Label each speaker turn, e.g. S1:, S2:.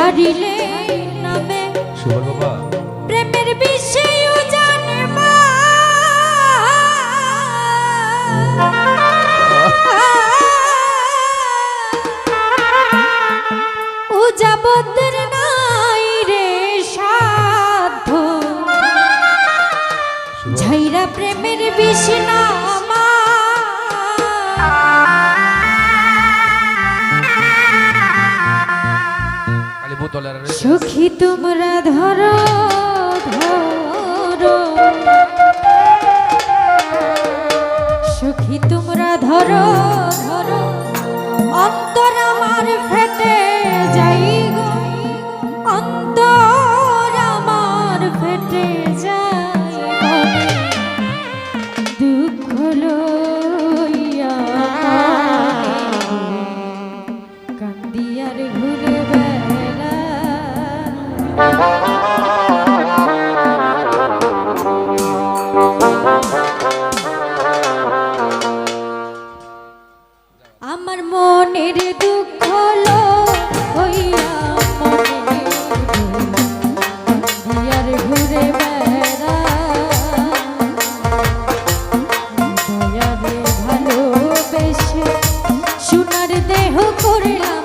S1: হারিলে নামে
S2: শুভ বাবা
S1: সখী তোমরা ধরো। স্নেহ করলাম